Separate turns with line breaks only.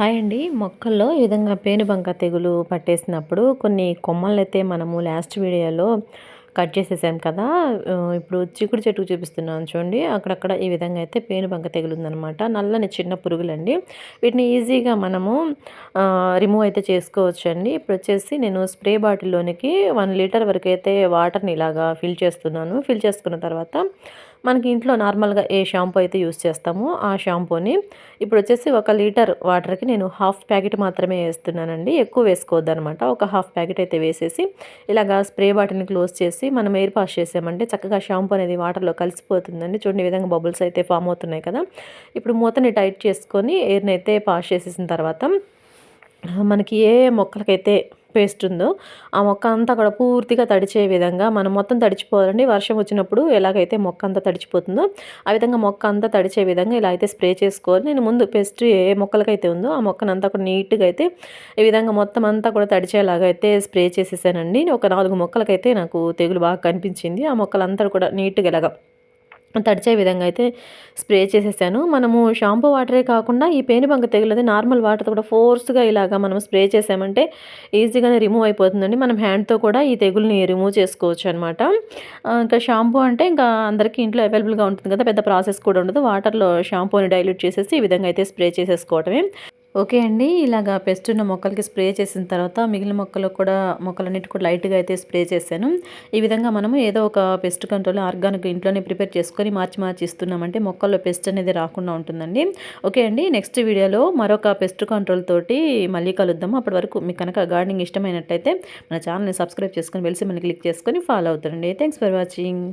Hi అండి. మొక్కల్లో ఈ విధంగా పేనుబంక తెగులు పట్టేసినప్పుడు కొన్ని కొమ్మలైతే మనము లాస్ట్ వీడియోలో కట్ చేసేసాం కదా. ఇప్పుడు చిక్కుడు చెట్టుకు చూపిస్తున్నాను చూడండి. అక్కడక్కడ ఈ విధంగా అయితే పేనుబంక తెగులు ఉందనమాట నల్లని చిన్న పురుగులండి. వీటిని ఈజీగా మనము రిమూవ్ అయితే చేసుకోవచ్చు అండి ఇప్పుడు వచ్చేసి నేను స్ప్రే బాటిల్లోనికి వన్ లీటర్ వరకు అయితే వాటర్ని ఇలాగా ఫిల్ చేస్తున్నాను. ఫిల్ చేసుకున్న తర్వాత మనకి ఇంట్లో నార్మల్గా ఏ షాంపూ అయితే యూస్ చేస్తామో ఆ షాంపూని ఇప్పుడు వచ్చేసి ఒక లీటర్ వాటర్కి నేను హాఫ్ ప్యాకెట్ మాత్రమే వేస్తున్నానండి. ఎక్కువ వేసుకోవద్దు అనమాట ఒక హాఫ్ ప్యాకెట్ అయితే వేసేసి ఇలాగా స్ప్రే బాటిల్ని క్లోజ్ చేసి మనం ఎయిర్ పాస్ చేసామంటే చక్కగా షాంపూ అనేది వాటర్లో కలిసిపోతుందండి. చూడండి విధంగా బబుల్స్ అయితే ఫామ్ అవుతున్నాయి కదా. ఇప్పుడు మూతని టైట్ చేసుకొని ఎయిర్ని అయితే పాస్ చేసేసిన తర్వాత మనకి ఏ మొక్కలకైతే పేస్ట్ ఉందో ఆ మొక్క అంతా కూడా పూర్తిగా తడిచే విధంగా మనం మొత్తం తడిచిపోవాలండి. వర్షం వచ్చినప్పుడు ఎలాగైతే మొక్క అంతా తడిచిపోతుందో ఆ విధంగా మొక్క అంతా తడిచే విధంగా ఇలా అయితే స్ప్రే చేసుకోవాలి. నేను ముందు పేస్ట్ ఏ మొక్కలకైతే ఉందో ఆ మొక్కను అంతా కూడా నీట్గా అయితే ఈ విధంగా మొత్తం అంతా కూడా తడిచేలాగా అయితే స్ప్రే చేసేసానండి. ఒక నాలుగు మొక్కలకైతే నాకు తెగులు బాగా కనిపించింది. ఆ మొక్కలంతా కూడా నీట్గా ఇలాగా తడిచే విధంగా అయితే స్ప్రే చేసేసాను. మనము షాంపూ వాటరే కాకుండా ఈ పేనుబంక తెగులది నార్మల్ వాటర్తో కూడా ఫోర్స్గా ఇలాగా మనం స్ప్రే చేసామంటే ఈజీగానే రిమూవ్ అయిపోతుందండి. మనం హ్యాండ్తో కూడా ఈ తెగుల్ని రిమూవ్ చేసుకోవచ్చు అనమాట ఇంకా షాంపూ అంటే ఇంకా అందరికీ ఇంట్లో అవైలబుల్గా ఉంటుంది కదా పెద్ద ప్రాసెస్ కూడా ఉండదు. వాటర్లో షాంపూని డైల్యూట్ చేసేసి ఈ విధంగా అయితే స్ప్రే చేసేసుకోవటమే. ఓకే అండి. ఇలాగా పెస్ట్ ఉన్న మొక్కలకి స్ప్రే చేసిన తర్వాత మిగిలిన మొక్కలు కూడా మొక్కలన్నిటి కూడా లైట్గా అయితే స్ప్రే చేశాను. ఈ విధంగా మనము ఏదో ఒక పెస్ట్ కంట్రోల్ ఆర్గానిక్ ఇంట్లోనే ప్రిపేర్ చేసుకొని మార్చి మార్చి ఇస్తున్నామంటే మొక్కల్లో పెస్ట్ అనేది రాకుండా ఉంటుందండి. ఓకే అండి. నెక్స్ట్ వీడియోలో మరొక పెస్ట్ కంట్రోల్ తోటి మళ్ళీ కలుద్దాము. అప్పటి వరకు మీకు కనుక గార్డెనింగ్ ఇష్టమైనట్టయితే మన ఛానల్ని సబ్స్క్రైబ్ చేసుకొని వెలిసి మనకి క్లిక్ చేసుకొని ఫాలో అవుతారండి థ్యాంక్స్ ఫర్ వాచింగ్.